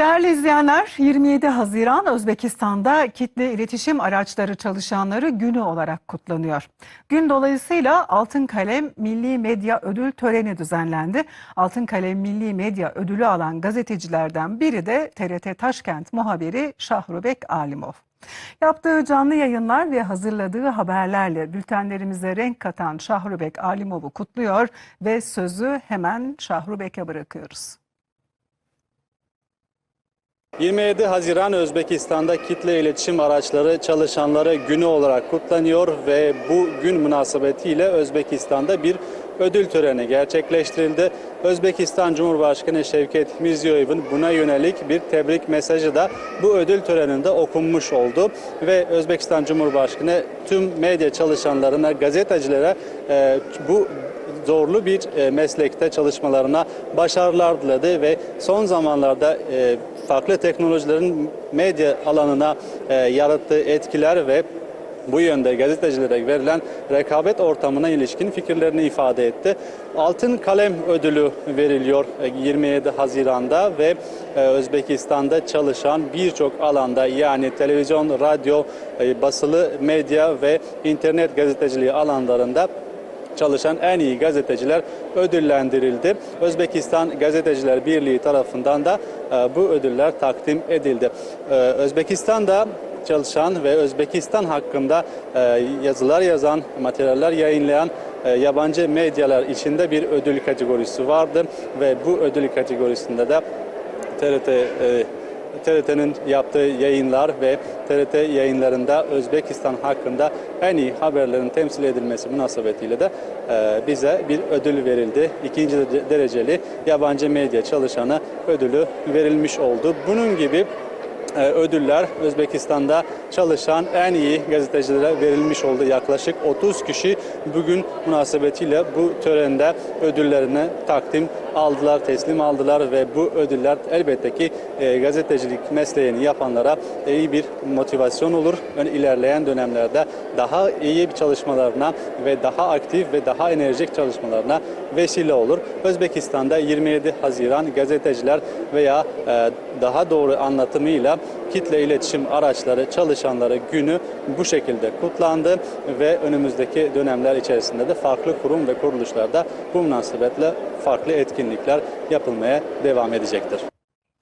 Değerli izleyenler, 27 Haziran Özbekistan'da kitle iletişim araçları çalışanları günü olarak kutlanıyor. Gün dolayısıyla Altın Kalem Milli Medya Ödül töreni düzenlendi. Altın Kalem Milli Medya Ödülü alan gazetecilerden biri de TRT Taşkent muhabiri Şahrubek Alimov. Yaptığı canlı yayınlar ve hazırladığı haberlerle bültenlerimize renk katan Şahrubek Alimov'u kutluyor ve sözü hemen Şahrubek'e bırakıyoruz. 27 Haziran Özbekistan'da kitle iletişim araçları çalışanları günü olarak kutlanıyor ve bu gün münasebetiyle Özbekistan'da bir ödül töreni gerçekleştirildi. Özbekistan Cumhurbaşkanı Şevket Mirziyoyev'in buna yönelik bir tebrik mesajı da bu ödül töreninde okunmuş oldu ve Özbekistan Cumhurbaşkanı tüm medya çalışanlarına, gazetecilere e, bu zorlu bir e, meslekte çalışmalarına başarılar diledi ve son zamanlarda e, farklı teknolojilerin medya alanına e, yarattığı etkiler ve bu yönde gazetecilere verilen rekabet ortamına ilişkin fikirlerini ifade etti. Altın Kalem Ödülü veriliyor e, 27 Haziran'da ve Özbekistan'da çalışan birçok alanda yani televizyon, radyo, basılı medya ve internet gazeteciliği alanlarında çalışan en iyi gazeteciler ödüllendirildi. Özbekistan Gazeteciler Birliği tarafından da e, bu ödüller takdim edildi. E, Özbekistan'da çalışan ve Özbekistan hakkında e, yazılar yazan, materyaller yayınlayan yabancı medyalar içinde bir ödül kategorisi vardı ve bu ödül kategorisinde de TRT TRT'nin yaptığı yayınlar ve TRT yayınlarında Özbekistan hakkında en iyi haberlerin temsil edilmesi münasebetiyle de e, bize bir ödül verildi. İkinci dereceli yabancı medya çalışanı ödülü verilmiş oldu. Bunun gibi ödüller Özbekistan'da çalışan en iyi gazetecilere verilmiş oldu. Yaklaşık 30 kişi bugün münasebetiyle bu törende ödüllerini takdim aldılar, teslim aldılar ve bu ödüller elbette ki e, gazetecilik mesleğini yapanlara iyi bir motivasyon olur. Yani ilerleyen dönemlerde daha iyi bir çalışmalarına ve daha aktif ve daha enerjik çalışmalarına vesile olur. Özbekistan'da 27 Haziran gazeteciler veya e, daha doğru anlatımıyla kitle iletişim araçları çalışanları günü bu şekilde kutlandı ve önümüzdeki dönemler içerisinde de farklı kurum ve kuruluşlarda bu münasebetle farklı etkinlikler yapılmaya devam edecektir.